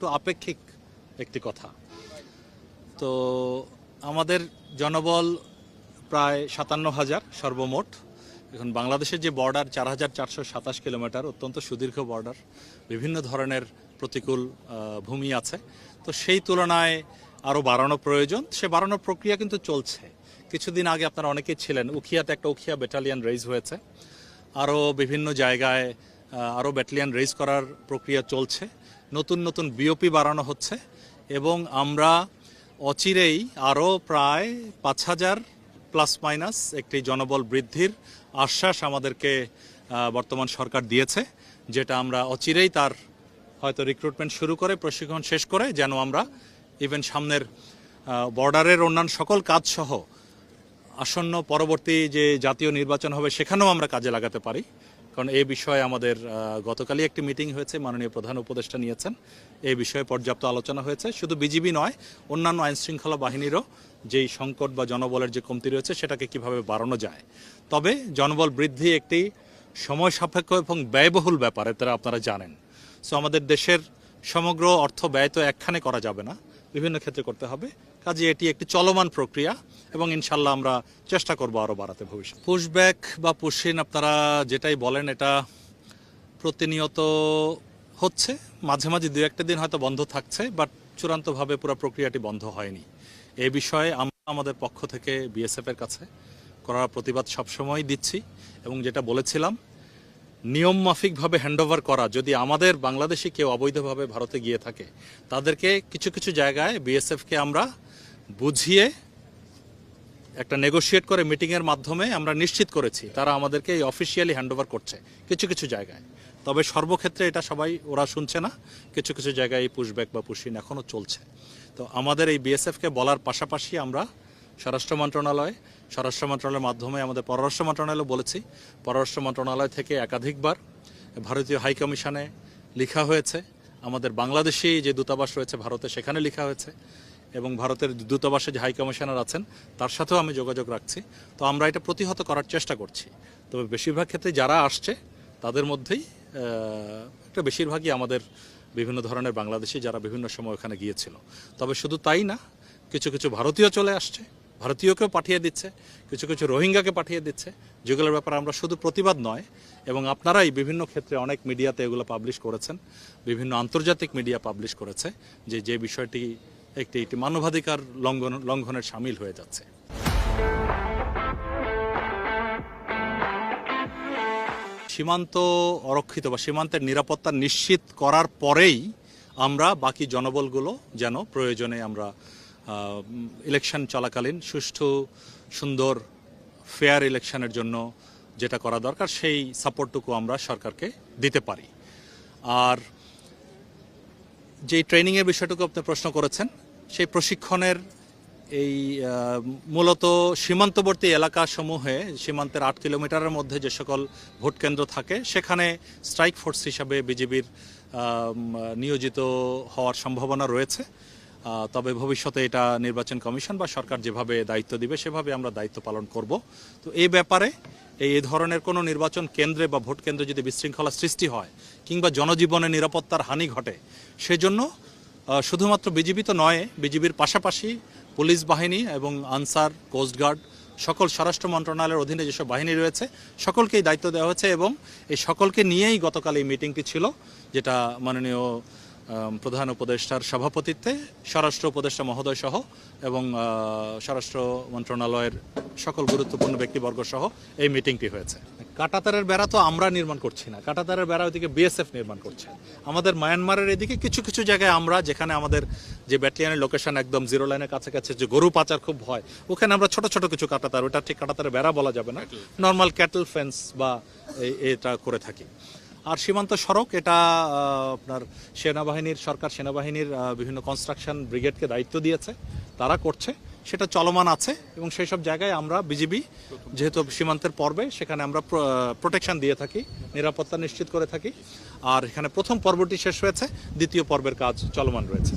একটু আপেক্ষিক একটি কথা। তো আমাদের জনবল প্রায় সাতান্ন হাজার সর্বমোট। এখন বাংলাদেশের যে বর্ডার চার হাজার চারশো সাতাশ কিলোমিটার, অত্যন্ত সুদীর্ঘ বর্ডার। বিভিন্ন ধরনের প্রতিকূল ভূমি আছে। তো সেই তুলনায় আরও বাড়ানো প্রয়োজন। সে বাড়ানোর প্রক্রিয়া কিন্তু চলছে। কিছুদিন আগে আপনারা অনেকেই ছিলেন। উখিয়াতে একটা উখিয়া ব্যাটালিয়ান রেইজ হয়েছে। আরও বিভিন্ন জায়গায় আরও ব্যাটালিয়ান রেজ করার প্রক্রিয়া চলছে। নতুন নতুন বিওপি বাড়ানো হচ্ছে এবং আমরা অচিরেই আরও প্রায় পাঁচ হাজার প্লাস মাইনাস একটি জনবল বৃদ্ধির আশ্বাস আমাদেরকে বর্তমান সরকার দিয়েছে, যেটা আমরা অচিরেই তার হয়তো রিক্রুটমেন্ট শুরু করে, প্রশিক্ষণ শেষ করে যেন আমরা ইভেন সামনের বর্ডারের অন্যান্য সকল কাজ সহ আসন্ন পরবর্তী যে জাতীয় নির্বাচন হবে সেখানেও আমরা কাজে লাগাতে পারি। কারণ এই বিষয়ে আমাদের গতকালই একটি মিটিং হয়েছে, মাননীয় প্রধান উপদেষ্টা নিয়েছেন। এই বিষয়ে পর্যাপ্ত আলোচনা হয়েছে। শুধু বিজিবি নয়, অন্যান্য আইন শৃঙ্খলা বাহিনীরও যেই সংকট বা জনবলের যে কমতি রয়েছে, সেটাকে কীভাবে বাড়ানো যায়। তবে জনবল বৃদ্ধি একটি সময় সাপেক্ষ এবং ব্যয়বহুল ব্যাপার এটা আপনারা জানেন। সো আমাদের দেশের সমগ্র অর্থ ব্যয় তো একখানে করা যাবে না। বিভিন্ন ক্ষেত্রে করতে হবে। কাজে এটি একটি চলমান প্রক্রিয়া এবং ইনশাল্লাহ আমরা চেষ্টা করব আরও বাড়াতে ভবিষ্যৎ পুশব্যাক বা পুশিন আপনারা যেটাই বলেন এটা প্রতিনিয়ত হচ্ছে। মাঝে মাঝে দু একটা দিন হয়তো বন্ধ থাকছে বাট চূড়ান্তভাবে পুরো প্রক্রিয়াটি বন্ধ হয়নি। এ বিষয়ে আমরা আমাদের পক্ষ থেকে বিএসএফ এর কাছে করার প্রতিবাদ সবসময় দিচ্ছি এবং যেটা বলেছিলাম নিয়ম মাফিকভাবে হ্যান্ডওভার করা। যদি আমাদের বাংলাদেশি কেউ অবৈধভাবে ভারতে গিয়ে থাকে, তাদেরকে কিছু কিছু জায়গায় বিএসএফকে আমরা বুঝিয়ে একটা নেগোশিয়েট করে মিটিংয়ের মাধ্যমে আমরা নিশ্চিত করেছি তারা আমাদেরকে এই অফিসিয়ালি হ্যান্ডওভার করছে কিছু কিছু জায়গায়। তবে সর্বক্ষেত্রে এটা সবাই ওরা শুনছে না, কিছু কিছু জায়গায় এই পুশব্যাক বা পুশিন এখনও চলছে। তো আমাদের এই বিএসএফকে বলার পাশাপাশি আমরা স্বরাষ্ট্র মন্ত্রণালয়, স্বরাষ্ট্র মন্ত্রণালয়ের মাধ্যমে আমাদের পররাষ্ট্র মন্ত্রণালয় বলেছি। পররাষ্ট্র মন্ত্রণালয় থেকে একাধিকবার ভারতীয় হাই কমিশনে লেখা হয়েছে। আমাদের বাংলাদেশি যে দূতাবাস রয়েছে ভারতে সেখানে লেখা হয়েছে। এবং ভারতের দূতাবাসে যে হাই কমিশনার আছেন, তার সাথেও আমি যোগাযোগ রাখছি। তো আমরা এটা প্রতিহত করার চেষ্টা করছি। তবে বেশিরভাগ ক্ষেত্রে যারা আসছে, তাদের মধ্যেই একটা বেশিরভাগই আমাদের বিভিন্ন ধরনের বাংলাদেশি যারা বিভিন্ন সময় ওখানে গিয়েছিল। তবে শুধু তাই না, কিছু কিছু ভারতীয় চলে আসছে, ভারতীয়কেও পাঠিয়ে দিচ্ছে, কিছু কিছু রোহিঙ্গাকে পাঠিয়ে দিচ্ছে। যেগুলোর ব্যাপারে আমরা শুধু প্রতিবাদ নয়, এবং আপনারাই বিভিন্ন ক্ষেত্রে অনেক মিডিয়াতে এগুলো পাবলিশ করেছেন, বিভিন্ন আন্তর্জাতিক মিডিয়া পাবলিশ করেছে, যে যে বিষয়টি একটি একটি মানবাধিকার লঙ্ঘন, লঙ্ঘনের সামিল হয়ে যাচ্ছে। সীমান্ত অরক্ষিত বা সীমান্তের নিরাপত্তা নিশ্চিত করার পরেই আমরা বাকি জনবলগুলো যেন প্রয়োজনে আমরা ইলেকশন চলাকালীন সুষ্ঠু, সুন্দর, ফেয়ার ইলেকশনের জন্য যেটা করা দরকার, সেই সাপোর্টটুকু আমরা সরকারকে দিতে পারি। আর যে ট্রেনিংয়ের বিষয়টুকু আপনি প্রশ্ন করেছেন, সেই প্রশিক্ষণের এই মূলত সীমান্তবর্তী এলাকাসমূহে, সীমান্তের আট কিলোমিটারের মধ্যে যে সকল ভোট কেন্দ্র থাকে, সেখানে স্ট্রাইক ফোর্স হিসাবে বিজেপির নিয়োজিত হওয়ার সম্ভাবনা রয়েছে। তবে ভবিষ্যতে এটা নির্বাচন কমিশন বা সরকার যেভাবে দায়িত্ব দিবে, সেভাবে আমরা দায়িত্ব পালন করব। তো এই ব্যাপারে এই ধরনের কোনো নির্বাচন কেন্দ্রে বা ভোট কেন্দ্রে যদি বিশৃঙ্খলা সৃষ্টি হয় কিংবা জনজীবনে নিরাপত্তার হানি ঘটে, সেজন্য শুধুমাত্র বিজিবি তো নয়, বিজিবির পাশাপাশি পুলিশ বাহিনী এবং আনসার কোস্টগার্ড সকল স্বরাষ্ট্র মন্ত্রণালয়ের অধীনে যেসব বাহিনী রয়েছে, সকলকেই দায়িত্ব দেওয়া হয়েছে এবং এই সকলকে নিয়েই গতকাল এই মিটিংটি ছিল, যেটা মাননীয় প্রধান উপদেষ্টার সভাপতিত্বে স্বরাষ্ট্র উপদেষ্টা মহোদয় সহ এবং স্বরাষ্ট্র মন্ত্রণালয়ের সকল গুরুত্বপূর্ণ ব্যক্তিবর্গ সহ এই মিটিংটি হয়েছে। কাটাতারের বেড়া তো আমরা নির্মাণ করছি না। কাটাতারের বেড়া ওইদিকে বিএসএফ নির্মাণ করছে। আমাদের মায়ানমারের এদিকে কিছু কিছু জায়গায় আমরা যেখানে আমাদের যে ব্যাটালিয়ানের লোকেশন একদম জিরো লাইনের কাছাকাছি যে গরু পাচার খুব হয় ওখানে আমরা ছোট ছোট কিছু কাটাতার ওটা ঠিক কাটাতারের বেড়া বলা যাবে না। নর্মাল ক্যাটল ফেন্স বা এটা করে থাকি। আর সীমান্ত সড়ক, এটা আপনার সেনাবাহিনীর, সরকার সেনাবাহিনীর বিভিন্ন কনস্ট্রাকশন ব্রিগেডকে দায়িত্ব দিয়েছে, তারা করছে। সেটা চলমান আছে এবং সেই সব জায়গায় আমরা বিজিবি, যেহেতু সীমান্তের পর্বে, সেখানে আমরা প্রোটেকশন দিয়ে থাকি, নিরাপত্তা নিশ্চিত করে থাকি। আর এখানে প্রথম পর্বটি শেষ হয়েছে, দ্বিতীয় পর্বের কাজ চলমান রয়েছে।